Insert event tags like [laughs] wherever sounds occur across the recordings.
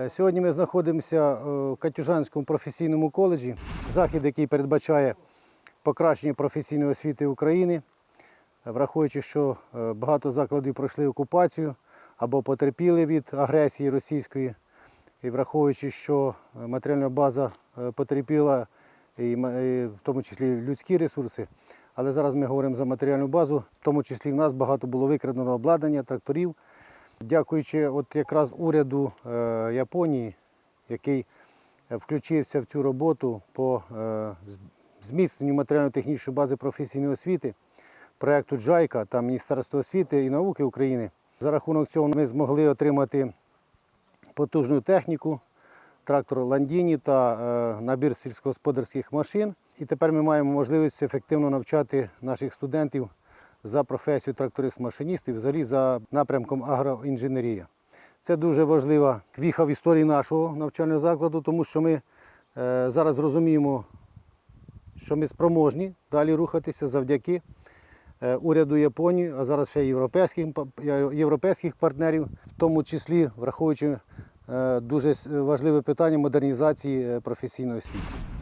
Е, Сьогодні ми знаходимося в Катюжанському професійному коледжі. Захід, який передбачає покращення професійної освіти України, Е, враховуючи, що е, багато закладів пройшли окупацію або потерпіли від агресії російської, і враховуючи, що е, матеріальна база е, потерпіла, і в тому числі людські ресурси. Але зараз ми говоримо за матеріальну базу, в тому числі в нас багато було викрадено обладнання, тракторів. Дякуючи от якраз уряду е, Японії, який е, включився в цю роботу по е, зміцненню матеріально-технічної бази професійної освіти, проєкту Джайка та Міністерства освіти і науки України. За рахунок цього ми змогли отримати потужну техніку, трактор Ландіні та набір сільськогосподарських машин. І тепер ми маємо можливість ефективно навчати наших студентів за професію тракторист-машиніст і взагалі за напрямком агроінженерія. Це дуже важлива квіха в історії нашого навчального закладу, тому що ми е, зараз розуміємо, що ми спроможні далі рухатися завдяки е, уряду Японії, а зараз ще європейських, європейських партнерів, в тому числі враховуючи е, дуже важливе питання модернізації професійної освіти.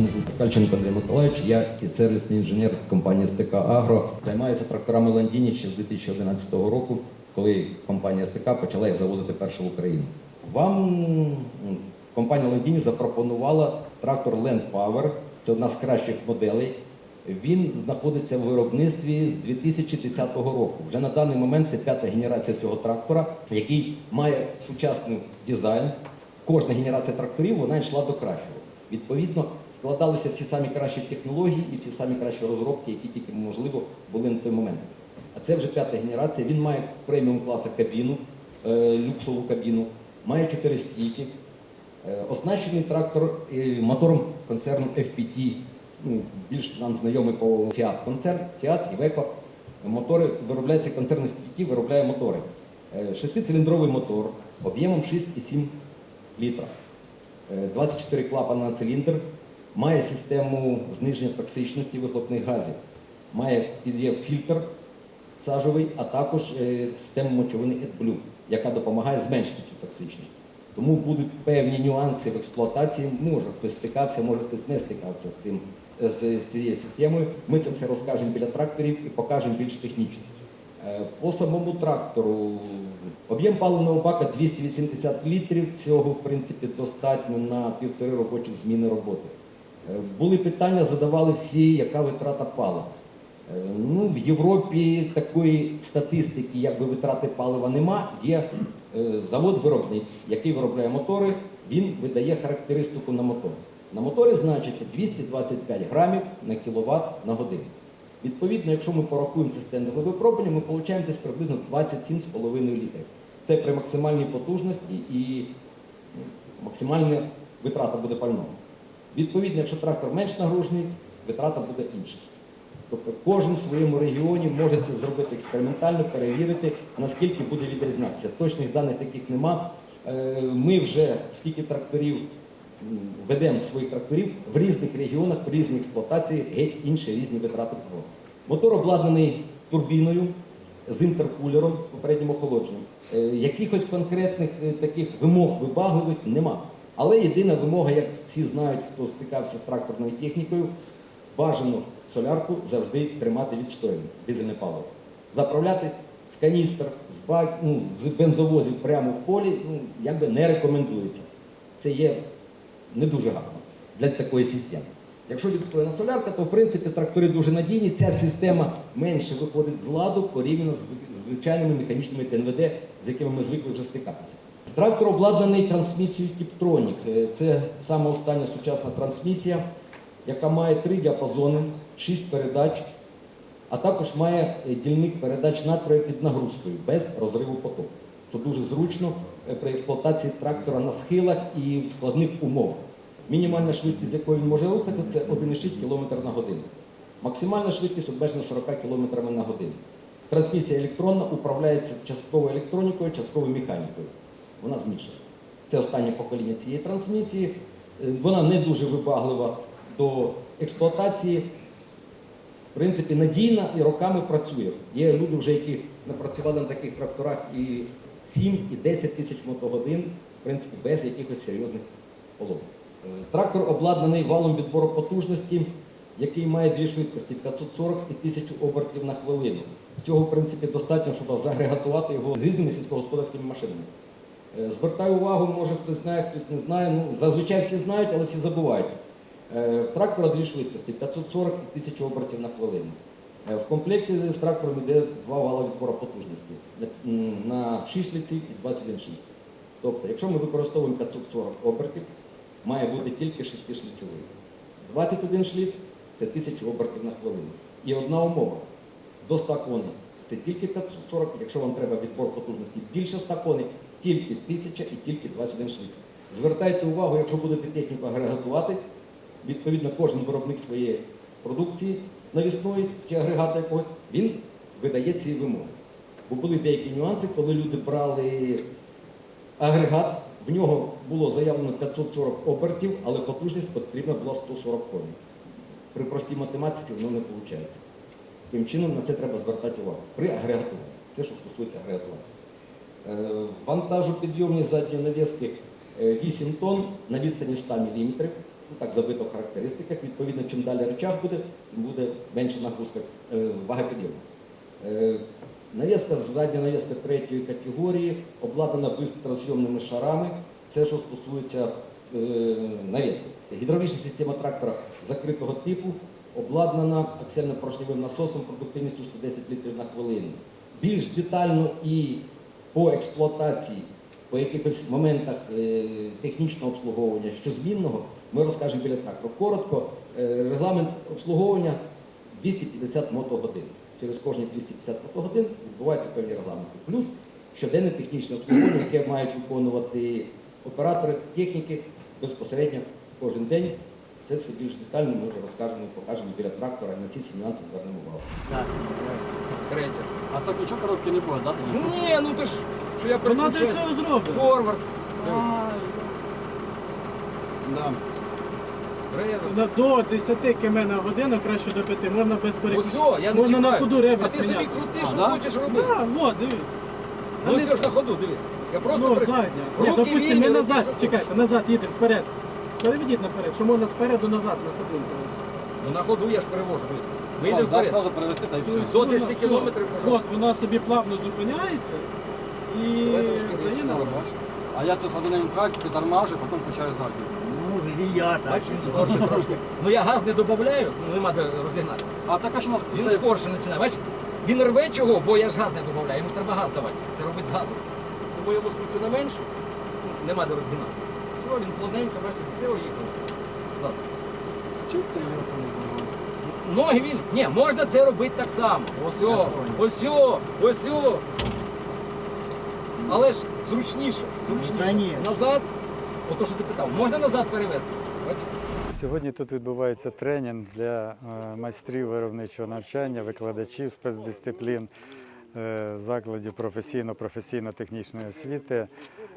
Мене звуть Кальченко Андрій Миколаївич. Я сервісний інженер компанії СТК Агро. Займаюся тракторами Ландіні ще з 2011 року, коли компанія СТК почала їх завозити перше в Україну. Вам компанія Ландіні запропонувала трактор Land Power. Це одна з кращих моделей. Він знаходиться в виробництві з 2010 року. Вже на даний момент це п'ята генерація цього трактора, який має сучасний дизайн. Кожна генерація тракторів вона йшла до кращого. Відповідно, вкладалися всі самі кращі технології і всі самі кращі розробки, які тільки можливо були на той момент. А це вже п'ята генерація. Він має преміум класу кабіну, е, люксову кабіну, має чотири стійки. Е, Оснащений трактор е, мотором концерну FPT, ну, більш нам знайомий по Fiat концерн, Fiat, Iveco. Мотори виробляється концерн FPT, виробляє мотори. Шестициліндровий мотор об'ємом 6,7 літра. Е, 24 клапана на циліндр, має систему зниження токсичності вихлопних газів, має під'є фільтр сажовий, а також е, систему мочовини AdBlue, яка допомагає зменшити цю токсичність. Тому будуть певні нюанси в експлуатації. Може, хтось стикався, може хтось не стикався з, тим, е, з цією системою. Ми це все розкажемо біля тракторів і покажемо більш технічно. Е, По самому трактору об'єм паливного бака 280 літрів. Цього, в принципі, достатньо на півтори робочих зміни роботи. Е, Були питання, задавали всі, яка витрата палива. Е, Ну, в Європі такої статистики, якби витрати палива нема. Є е, завод-виробник, який виробляє мотори, він видає характеристику на мотор. На моторі значиться 225 грамів на кіловат на годину. Відповідно, якщо ми порахуємо це стендове випробування, ми отримаємо десь приблизно 27,5 літрів. Це при максимальній потужності і максимальна витрата буде пального. Відповідно, якщо трактор менш нагружений, витрата буде інша. Тобто кожен в своєму регіоні може це зробити експериментально, перевірити, наскільки буде відрізнятися. Точних даних таких нема. Е, Ми вже скільки тракторів ведемо своїх тракторів в різних регіонах, при різній експлуатації геть інші різні витрати палива. Мотор обладнаний турбіною з інтеркулером з попереднім охолодженням. Е, Якихось конкретних е, таких вимог вибагливих нема. Але єдина вимога, як всі знають, хто стикався з тракторною технікою, бажано солярку завжди тримати відстояною, дизельне паливо. Заправляти з каністр, з, бак, ну, з бензовозів прямо в полі, ну, якби не рекомендується. Це є не дуже гарно для такої системи. Якщо відстояна солярка, то в принципі трактори дуже надійні. Ця система менше виходить з ладу порівняно з звичайними механічними ТНВД, з якими ми звикли вже стикатися. Трактор обладнаний трансмісією Tiptronic. Е, Це саме остання сучасна трансмісія, яка має три діапазони, шість передач, а також має е, дільник передач натрою під нагрузкою без розриву потоку, що дуже зручно е, при експлуатації трактора на схилах і в складних умовах. Мінімальна швидкість, з якою він може рухатися, це 1,6 км на годину. Максимальна швидкість обмежена 40 км на годину. Трансмісія електронна управляється частково електронікою, частково механікою. Вона змішана. Це останнє покоління цієї трансмісії. Е, Вона не дуже вибаглива до експлуатації. В принципі, надійна і роками працює. Є люди, вже, які напрацювали на таких тракторах і 7, і 10 тисяч мотогодин, в принципі, без якихось серйозних поломок. Е, Трактор обладнаний валом відбору потужності, який має дві швидкості 540 і 1000 обертів на хвилину. Цього, в принципі, достатньо, щоб загрегатувати його з різними сільськогосподарськими машинами. Е, Звертаю увагу, може хтось знає, хтось не знає. Ну, зазвичай всі знають, але всі забувають. Е, В трактора дві швидкості 540 і 1000 обертів на хвилину. Е, В комплекті з трактором йде два вала відбору потужності на- 6 шліців і 21 шліц. Тобто, якщо ми використовуємо 540 обертів, має бути тільки 6 шліцевий. 21 шліц це 1000 обертів на хвилину. І одна умова до 100 коней це тільки 540, якщо вам треба відбор потужності більше 100 коней, тільки 1000 і тільки 21 шліц. Звертайте увагу, якщо будете техніку агрегатувати, відповідно кожен виробник своєї продукції навісної чи агрегата якогось, він видає ці вимоги. Бо були деякі нюанси, коли люди брали агрегат, в нього було заявлено 540 обертів, але потужність потрібна була 140 коней. При простій математиці воно не виходить. Таким чином на це треба звертати увагу. При агрегатуванні. Це що стосується агрегатування. Е, Вантажопідйомні задні навіски е, 8 тонн на відстані 100 мм. Ну, так забито в характеристиках. Відповідно, чим далі речах буде, буде менша нагрузка е, вага підйому. Е, Навіска, задня навіска третьої категорії, обладнана бистрозйомними шарами. Це що стосується навіски. Гідравлічна система трактора закритого типу обладнана аксельно-поршневим насосом продуктивністю 110 літрів на хвилину. Більш детально і по експлуатації, по якихось моментах е, технічного обслуговування, що змінного, ми розкажемо біля трактора. Коротко, е, регламент обслуговування 250 мотогодин. Через кожні 250 мотогодин відбуваються певні регламенти. Плюс щоденне технічне обслуговування, яке мають виконувати оператори техніки безпосередньо кожен день. Це все більш детально ми вже розкажемо і покажемо біля трактора, і на ці всі нюанси звернемо увагу. Третє. А так нічого коробки не буде, да? тоді? Ну ні, ну то ж, що я Вона для переключаюсь. цього зроблена. Форвард. Да. Реверс. За- До 10 км на годину, краще до 5, можна без Ну переключення. все, я не Можна на чекаю. ходу А ти собі міняти. крути, що да? хочеш робити. Так, от, дивись. Ну все ж на ходу, дивись. Я просто Ну, при- задня. Ні, Руки допустим, ми назад, що чекайте, назад їдемо, вперед. Переведіть наперед, що можна спереду назад на ходу. Ну на ходу я ж перевожу, йдемо да, вперед. сразу перевести та й все. До 10 кілометрів, пожалуйста. Вона собі плавно зупиняється і Давай трошки дає рівніше. Бачиш? А я тут один трак, притормажу, потім включаю задню. Ну, і я так. Бачиш, він скорше трошки. Ну я газ не додаю, ну нема де розігнатися. А так а що у нас Він це скорше починає. Бачиш, він рве чого, бо я ж газ не додаю, йому ж треба газ давати. Це робить з газом. Тому я йому скручу на меншу, ну, нема де розгинатися. Все, він плавненько, бачиш, треба їхав. Зад. Чим ти його там? Ноги вільні. Ні, можна це робити так само. Ось, о, ось, о, ось. о. Але ж зручніше, зручніше. Назад, ото що ти питав, можна назад перевезти? Бачиш? Сьогодні тут відбувається тренінг для е, майстрів виробничого навчання, викладачів спецдисциплін закладів професійно-професійно-технічної освіти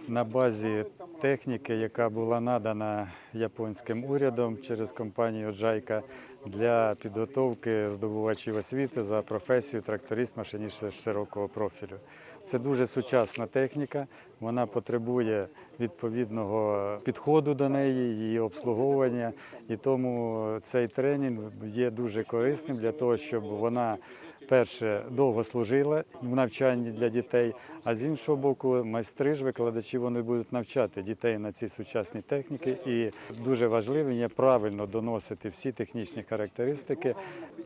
на базі техніки, яка була надана японським урядом через компанію Джайка для підготовки здобувачів освіти за професію тракторист машиніст широкого профілю. Це дуже сучасна техніка, вона потребує відповідного підходу до неї, її обслуговування. І тому цей тренінг є дуже корисним для того, щоб вона перше довго служила в навчанні для дітей, а з іншого боку, майстри ж викладачі вони будуть навчати дітей на ці сучасні техніки. І дуже важливим є правильно доносити всі технічні характеристики,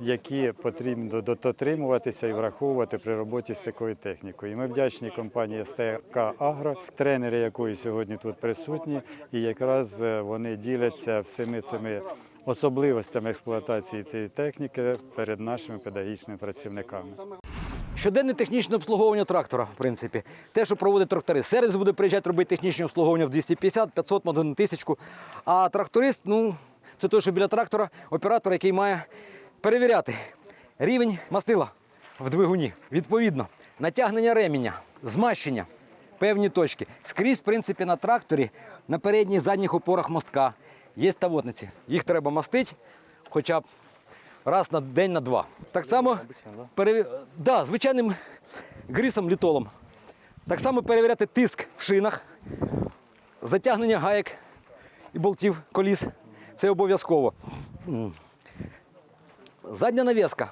які потрібно дотримуватися і враховувати при роботі з такою технікою. І ми вдячні компанії СТК Агро, тренери якої сьогодні тут присутні, і якраз е, вони діляться всіми цими особливостями експлуатації тієї техніки перед нашими педагогічними працівниками. Щоденне технічне обслуговування трактора, в принципі. Те, що проводить трактори. Сервіс буде приїжджати робити технічне обслуговування в 250, 500, може, на 1000. А тракторист, ну, це той, що біля трактора, оператор, який має перевіряти рівень мастила в двигуні. Відповідно, натягнення реміння, змащення, певні точки. Скрізь, в принципі, на тракторі, на передніх задніх опорах мостка є тавотниці. Їх треба мастити хоча б раз на день на два. Так само переві... да, звичайним грісом літолом. Так само перевіряти тиск в шинах, затягнення гаєк і болтів коліс. Це обов'язково. Задня навіска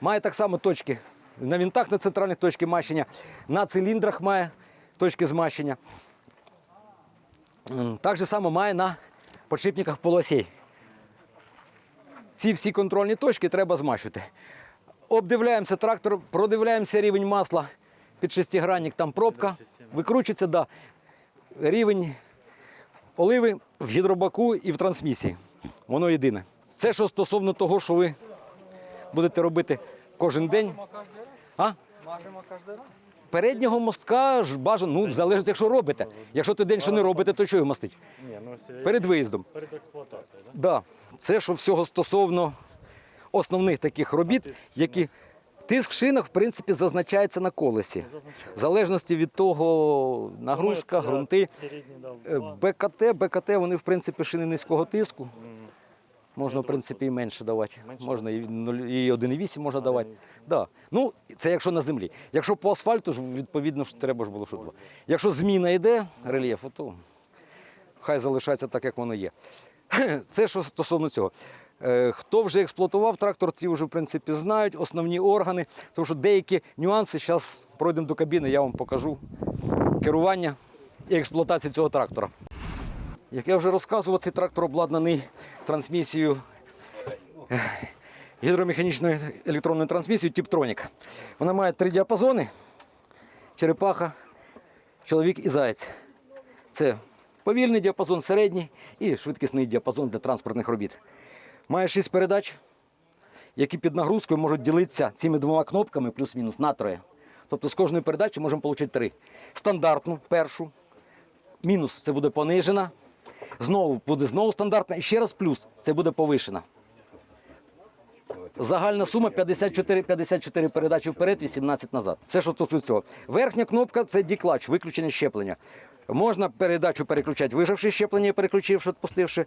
має так само точки. На вінтах на центральних точки мащення, на циліндрах має точки змащення. Так же само має на подшипниках полосей. Ці всі контрольні точки треба змащувати. Обдивляємося трактор, продивляємося рівень масла під шестигранник, там пробка, викручується, да. рівень оливи в гідробаку і в трансмісії. Воно єдине. Це що стосовно того, що ви будете робити кожен день. А? Мажемо кожен раз? Переднього мостка ж бажано, ну, залежить, якщо робите. Якщо ти день що не робите, то що його мастить? Перед виїздом. Перед експлуатацією, так? Да. Це що всього стосовно основних таких робіт, які тиск в шинах, в принципі, зазначається на колесі. В залежності від того, нагрузка, ґрунти. Е, БКТ, БКТ, вони, в принципі, шини низького тиску. Можна, в принципі, і менше давати. Можна і нуль- і 1,8 можна давати. Да. Ну, це якщо на землі. Якщо по асфальту, відповідно, ж треба ж було, що два. Якщо зміна йде рельєфу, то хай залишається так, як воно є. [clears throat] Це що стосовно цього. Е, Хто вже експлуатував трактор, ті вже в принципі знають основні органи, тому що деякі нюанси зараз пройдемо до кабіни, я вам покажу керування і експлуатації цього трактора. Як я вже розказував, цей трактор обладнаний трансмісією гідромеханічною електронною трансмісією Тіптронік. Вона має три діапазони: черепаха, чоловік і заєць. Це повільний діапазон, середній і швидкісний діапазон для транспортних робіт. Має шість передач, які під нагрузкою можуть ділитися цими двома кнопками плюс-мінус на троє. Тобто з кожної передачі можемо отримати три. Стандартну першу, мінус це буде понижена, знову буде знову стандартна, і ще раз плюс це буде повишена. Загальна сума 54, 54 передачі вперед, 18 назад. Це що стосується цього. Верхня кнопка це діклач, виключення щеплення. Можна передачу переключати, вижавши щеплення і переключивши, відпустивши.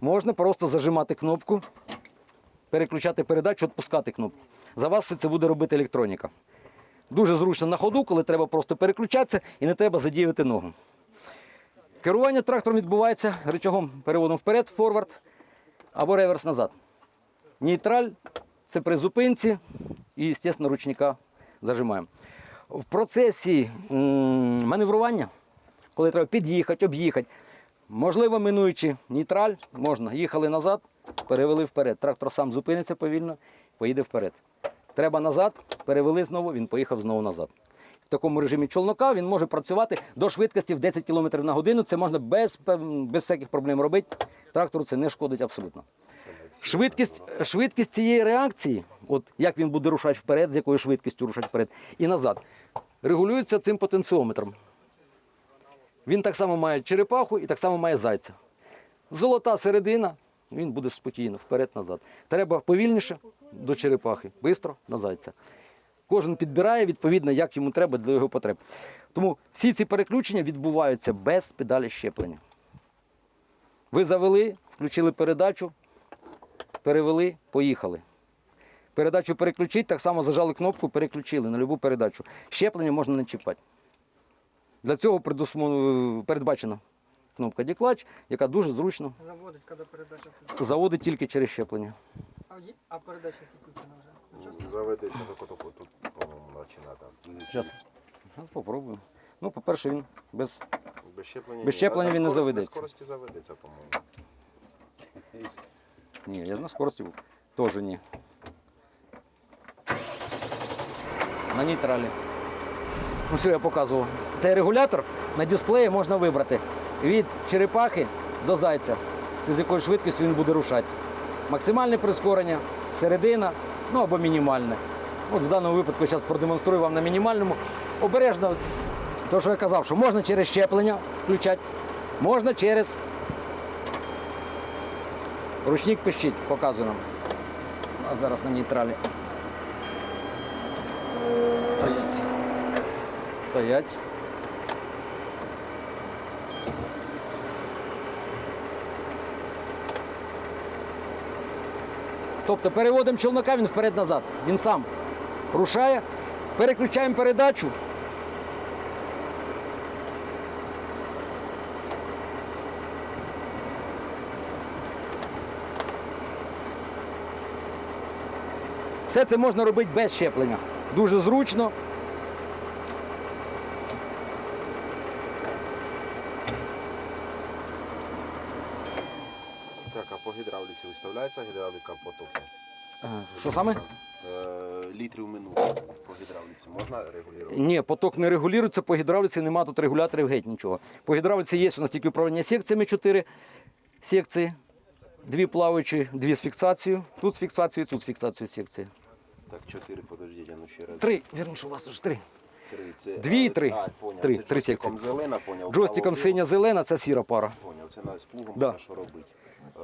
Можна просто зажимати кнопку, переключати передачу, відпускати кнопку. За вас все це буде робити електроніка. Дуже зручно на ходу, коли треба просто переключатися і не треба задіювати ногу. Керування трактором відбувається рычагом переводом вперед, форвард або реверс назад. Нейтраль це при зупинці і, звісно, ручника зажимаємо. В процесі маневрування, коли треба під'їхати, об'їхати, можливо, минуючи нейтраль, можна. Їхали назад, перевели вперед. Трактор сам зупиниться повільно, поїде вперед. Треба назад, перевели знову, він поїхав знову назад. Такому режимі чолнока він може працювати до швидкості в 10 км на годину. Це можна без, без всяких проблем робити. Трактору це не шкодить абсолютно. Швидкість, швидкість цієї реакції, от як він буде рушати вперед, з якою швидкістю рушати вперед і назад, регулюється цим потенціометром. Він так само має черепаху і так само має зайця. Золота середина, він буде спокійно, вперед-назад. Треба повільніше до черепахи, швидко на зайця. Кожен підбирає відповідно, як йому треба для його потреб. Тому всі ці переключення відбуваються без педалі щеплення. Ви завели, включили передачу, перевели, поїхали. Передачу переключити, так само зажали кнопку, переключили на будь-яку передачу. Щеплення можна не чіпати. Для цього передбачена кнопка Діклач, яка дуже зручно Заводить, коли передача включена. заводить тільки через щеплення. А передача включена вже. Ну, Заведеться тільки тут, тут, по-моєму, починати. Зараз. Попробуємо. Ну, по-перше, він без. Без щеплення, Без ні. щеплення На він не скорості- заведеться. На скорості заведеться, по-моєму. Ні, я на скорості був. Теж ні. На нейтралі. Ну, все, я показував. Цей регулятор на дисплеї можна вибрати від черепахи до зайця. Це з якою швидкістю він буде рушати. максимальне прискорення, середина, ну або мінімальне. От в даному випадку зараз продемонструю вам на мінімальному. Обережно, то, що я казав, що можна через щеплення включати, можна через ручник пищить, показую нам. А зараз на нейтралі. Стоять. Стоять. Тобто переводимо челнока, він вперед-назад. Він сам рушає, переключаємо передачу. Все це можна робити без щеплення. Дуже зручно. Так, а по виставляється гідравліка потоку? Що саме? Е, літрів минуту по гідравліці можна регулювати? Ні, поток не регулюється, по гідравліці нема тут регуляторів геть нічого. По гідравліці є у нас тільки управління секціями 4 секції, дві плаваючі, дві з фіксацією. Тут з фіксацією, тут з фіксацією секції. Так, чотири, подождіть, а ну ще раз. Три, вірніше, у вас аж три. Три. Це, Дві і три. А, поняв. Три, це три секції. зелена, поняв. Джойстиком синя-зелена це сіра пара. Поняв, це на з плугом Да. що робити.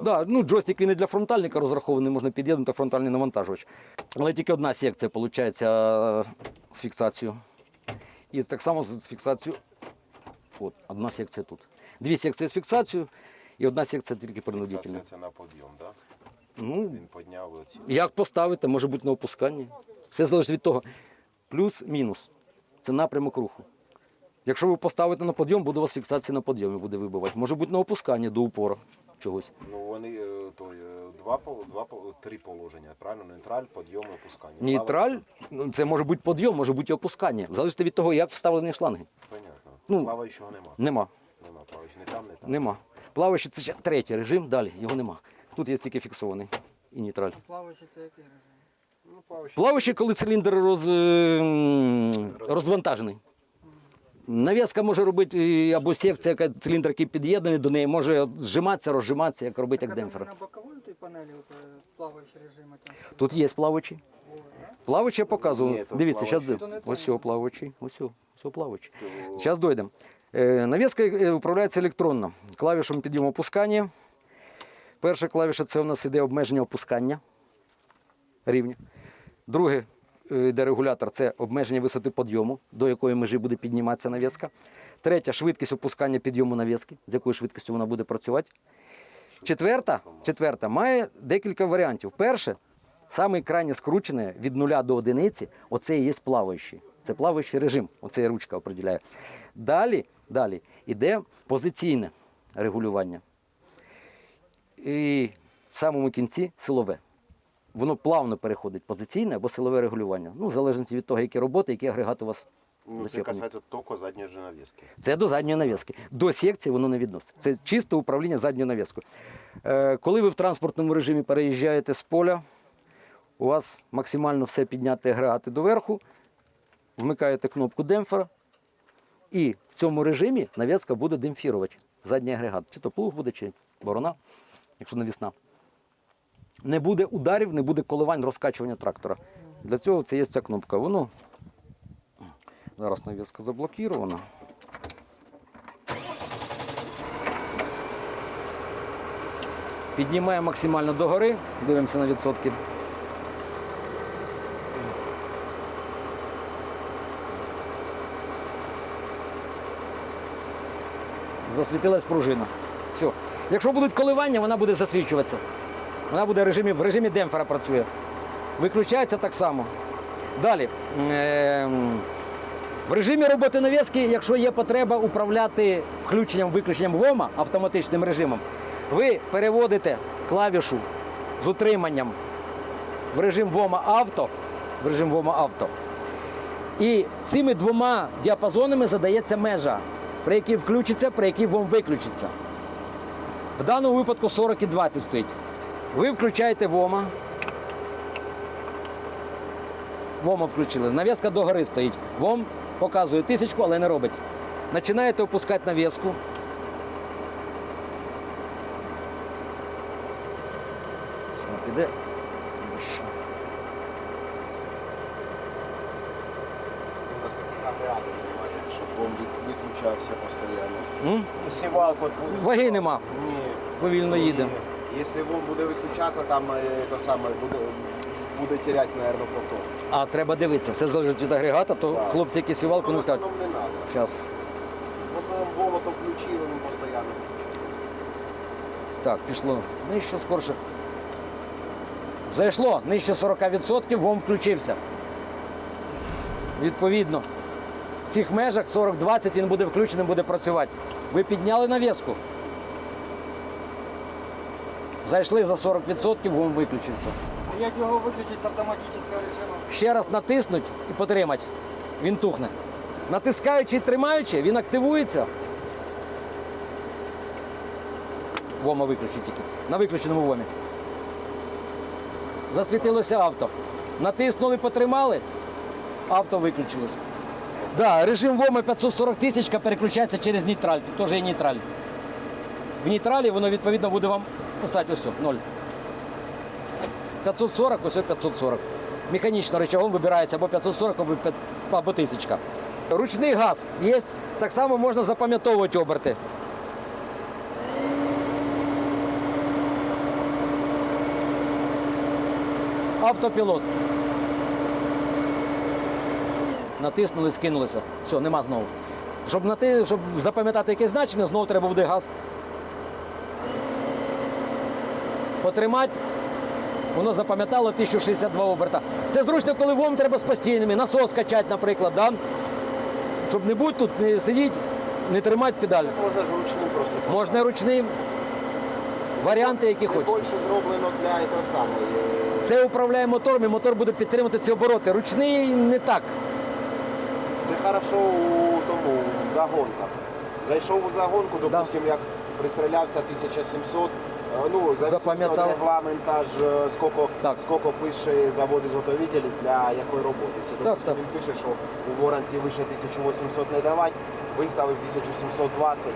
Да, ну, джойстик він і для фронтальника розрахований, можна під'єднати фронтальний навантажувач. Але тільки одна секція виходить з фіксацією. І так само з фіксацією. От, одна секція тут. Дві секції з фіксацією і одна секція тільки принудительна. це на подйом, так? Ну, Він підняв оці. як поставити, може бути на опусканні. Все залежить від того. Плюс-мінус. Це напрямок руху. Якщо ви поставите на подйом, буде у вас фіксація на подйомі, буде вибивати. Може бути на опусканні до упору чогось. Ну вони е, той, е, два, два, три положення, правильно? Нейтраль, підйом і опускання. Нейтраль, ну, це може бути подйом, може бути опускання. Залежить від того, як вставлені шланги. Понятно. Ну, Плаваючого нема. Нема. Нема плаваючого. Не там, не там. Нема. Плаваючий це третій режим, далі його нема. Тут є тільки фіксований і нейтраль. Плаваючий це який режим? Ну, плаваючий. Плаваючий, коли циліндр роз... е, розвантажений. Нав'язка може робити або секція, яка циліндр, який під'єднаний до неї, може зжиматися, розжиматися, як робити як демпфер. На боковій той панелі плаваючий режим. там Тут є плаваючий. Плаваючий я показував. Ні, Дивіться, зараз ось цього. Ось цього, ось. Зараз дойдемо. Е, Навіска е, управляється електронно. Клавішем підйому опускання. Перша клавіша це у нас іде обмеження опускання рівня. Друге е, йде регулятор це обмеження висоти підйому, до якої межі буде підніматися навіска. Третя швидкість опускання підйому навіски, з якою швидкістю вона буде працювати. Четверта, четверта має декілька варіантів. Перше, саме крайне скручене від нуля до одиниці, оце і є плаваючий. Це плаваючий режим, оце ручка определяє. Далі, далі йде позиційне регулювання. І в самому кінці силове. Воно плавно переходить позиційне або силове регулювання. Ну, в залежності від того, які роботи, які агрегати у вас Ну, це касається тільки задньої ж навіски. Це до задньої навіски. До секції воно не відноситься. Це чисте управління задньою навіскою. Е, коли ви в транспортному режимі переїжджаєте з поля, у вас максимально все підняти агрегати доверху, вмикаєте кнопку демпфера, і в цьому режимі навіска буде демпфірувати задній агрегат. Чи то плуг буде, чи борона, якщо навісна. Не буде ударів, не буде коливань, розкачування трактора. Для цього це є ця кнопка. Воно зараз навіска заблокірована. Піднімаємо максимально догори, дивимося на відсотки. Засвітилась пружина. Все. Якщо будуть коливання, вона буде засвічуватися. Вона буде в режимі, в режимі демпфера працює. Виключається так само. Далі. Ем, В режимі роботи навіски, якщо є потреба управляти включенням-виключенням ВОМа автоматичним режимом, ви переводите клавішу з утриманням в режим ВОМа авто, в режим ВОМа авто. І цими двома діапазонами задається межа, при якій включиться, при якій ВОМ виключиться. В даному випадку 40 і 20 стоїть. Ви включаєте ВОМа. ВОМа включили. Нав'язка догори стоїть. ВОМ показує тисячку, але не робить. Починаєте опускати нав'язку. Все. піде. Ваги нема, Ні. повільно їде. Якщо він буде виключатися, там е, то саме буде, теряти, мабуть, поток. А треба дивитися, все залежить від агрегата, то Так. хлопці, які сівалку не скажуть. не треба. Зараз. В основному болото включили, він постійно. Так, пішло. Нижче скорше. Зайшло нижче 40%, ВОМ включився. Відповідно, в цих межах 40-20 він буде включеним, буде працювати. Ви підняли навіску. Зайшли за 40%, ВОМ виключився. А як його виключити з автоматичного режиму? Ще раз натиснуть і потримати. Він тухне. Натискаючи і тримаючи, він активується. Вома виключить тільки. На виключеному вомі. Засвітилося авто. Натиснули, потримали, авто виключилось. Да, режим ВОМа 540 тисяч переключається через нейтраль. Тут теж є нейтраль. В нейтралі воно відповідно буде вам писати ось, 0. 540, ось 540. Механічно рычагом вибирається або 540, або, 5 або 1000. Ручний газ є, так само можна запам'ятовувати оберти. Автопілот. Натиснули, скинулися. Все, нема знову. Щоб, нати... Щоб запам'ятати якесь значення, знову треба буде газ. Потримати, Воно запам'ятало 1062 оберта. Це зручно, коли ВОМ треба з постійними, насос качати, наприклад, да? щоб не бути тут, не сидіти, не тримати педаль. Можна ж ручним просто. Можна ручним. Варіанти, які Це хочете. більше зроблено для того самого. е, Це управляє мотором, і мотор буде підтримувати ці обороти. Ручний не так. Це хорошо у тому загонках. Зайшов у загонку, допустим, як пристрілявся 1700, е, ну, за Запам'ятав. регламента ж е, скільки, Так. скільки пише завод ізготовитель для якої роботи. Якщо, Так, допустим, так. він пише, що у воронці вище 1800 не давати, виставив 1720,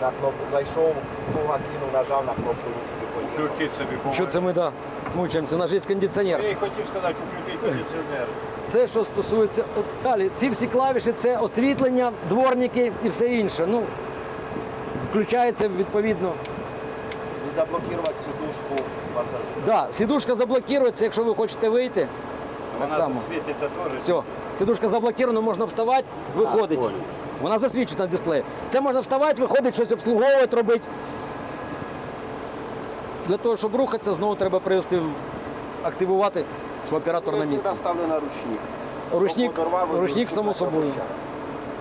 на кнопку зайшов, плуга кинув, нажав на кнопку і собі поїхав. Що це ми да, мучаємося? У нас же є кондиціонер. Я хотів сказати, що кондиціонер. Це що стосується от далі. Ці всі клавіші це освітлення, дворники і все інше. Ну, включається відповідно. Заблокувати сідушку пасажира. Да, сідушка заблокується, якщо ви хочете вийти. Так само. Світиться теж. Все, сідушка заблокірована, можна вставати, виходить. Вона засвідчить на дисплеї. Це можна вставати, виходить, щось обслуговувати, робити. Для того, щоб рухатися, знову треба привести, в- активувати, що оператор на місці. на ручник. Ручник, Щоб подорвав, ручник само собою.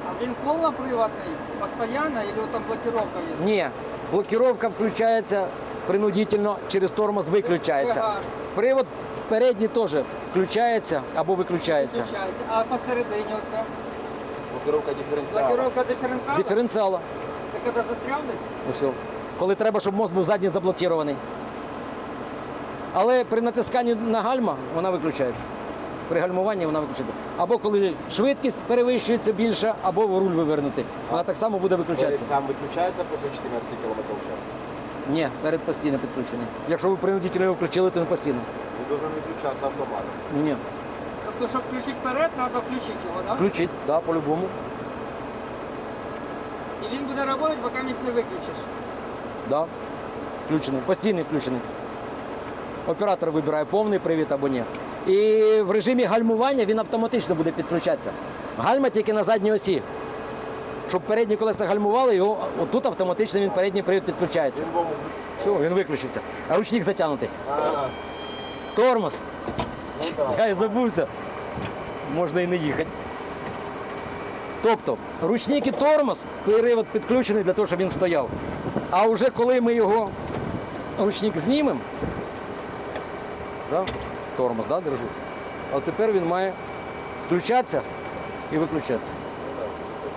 А він повноприводний, постійно, или вот там блокировка є? Ні, блокировка включається принудительно, через тормоз виключається. Привод передній теж включається або виключається. Включається. А посередині оце? Блокировка диференціалу. Блокировка диференціалу? Диференціала. Це коли застряв десь? Коли треба, щоб мост був задній заблокований. Але при натисканні на гальма вона виключається. При гальмуванні вона виключається. Або коли швидкість перевищується більше, або руль вивернути. Вона так само буде Перед виключатися. сам виключається після 14 км в час. Ні, перед постійно підключений. Якщо ви принудительно його включили, то не постійно. Він должен виключатися автоматом. Ні. Тобто, щоб включити вперед, треба включити його, так? Включить, да, по-любому. І він буде працювати, поки місць не виключиш. Да. Включений, постійний включений. Оператор вибирає повний привід або ні. І в режимі гальмування він автоматично буде підключатися. Гальма тільки на задній осі. Щоб передні колеса гальмували, його отут автоматично він передній привід підключається. Все, він виключився. А ручник затягнутий. Тормоз. Я і забувся. Можна і не їхати. Тобто, ручник і тормоз, привод підключений для того, щоб він стояв. А вже коли ми його ручник знімемо? Тормоз да, держу. А тепер він має включатися і виключатися.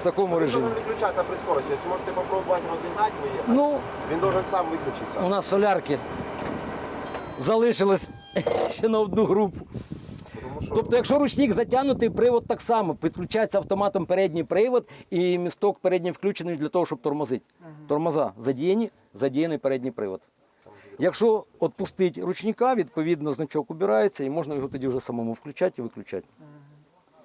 В такому режимі. должен виключатися при скорості. Якщо можете попробувати розігнати, виїхати, Ну, він должен сам виключитися. у нас солярки залишилось [laughs] ще на одну групу. Тобто, якщо ручник затягнутий, привод так само підключається автоматом передній привод і місток передній включений для того, щоб тормозити. Тормоза задіяні, задіяний передній привод. Якщо відпустити ручника, відповідно значок убирається і можна його тоді вже самому включати і виключати.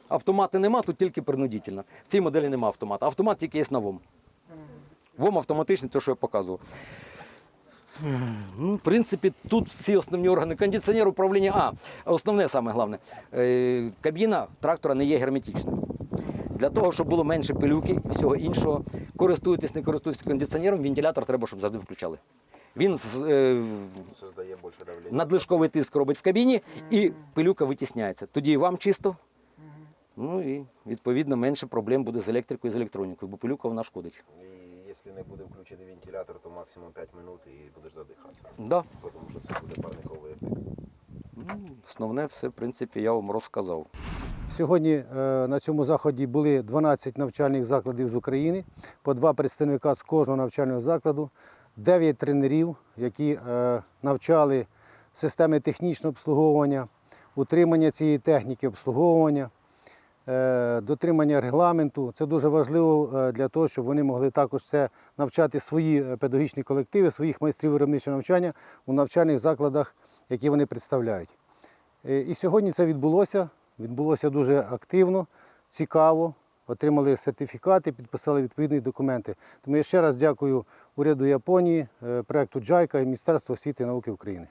Автомати нема, тут тільки принудительно. В цій моделі нема автомата. Автомат тільки є на ВОМ. ВОМ автоматичний, те, що я показував. Ну, в принципі, тут всі основні органи. Кондиціонер управління. А, основне саме головне. Е, кабіна трактора не є герметичною. Для того, щоб було менше пилюки і всього іншого, користуєтесь, не користуєтесь кондиціонером, вентилятор треба, щоб завжди включали. Він е, більше давлення. надлишковий тиск робить в кабіні і пилюка витісняється. Тоді і вам чисто. Ну і відповідно менше проблем буде з електрикою і з електронікою, бо пилюка вона шкодить. І якщо не буде включений вентилятор, то максимум 5 минут і будеш задихатися. Да. Тому що це буде парниковий ефект. Основне все, в принципі, я вам розказав. Сьогодні е, на цьому заході були 12 навчальних закладів з України, по два представника з кожного навчального закладу, 9 тренерів, які е, навчали системи технічного обслуговування, утримання цієї техніки обслуговування, е, дотримання регламенту. Це дуже важливо е, для того, щоб вони могли також це навчати свої педагогічні колективи, своїх майстрів виробничого навчання у навчальних закладах, які вони представляють. І сьогодні це відбулося. Відбулося дуже активно, цікаво. Отримали сертифікати, підписали відповідні документи. Тому я ще раз дякую уряду Японії, е, проекту Джайка і Міністерству освіти і науки України.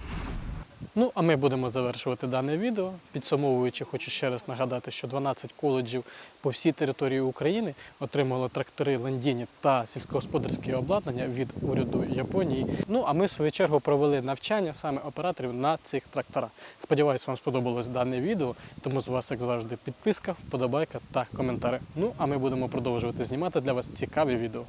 Ну, а ми будемо завершувати дане відео. Підсумовуючи, хочу ще раз нагадати, що 12 коледжів по всій території України отримали трактори Ландіні та сільськогосподарське обладнання від уряду Японії. Ну а ми в свою чергу провели навчання саме операторів на цих тракторах. Сподіваюсь, вам сподобалось дане відео. Тому з вас, як завжди, підписка, вподобайка та коментари. Ну а ми будемо продовжувати знімати для вас цікаві відео.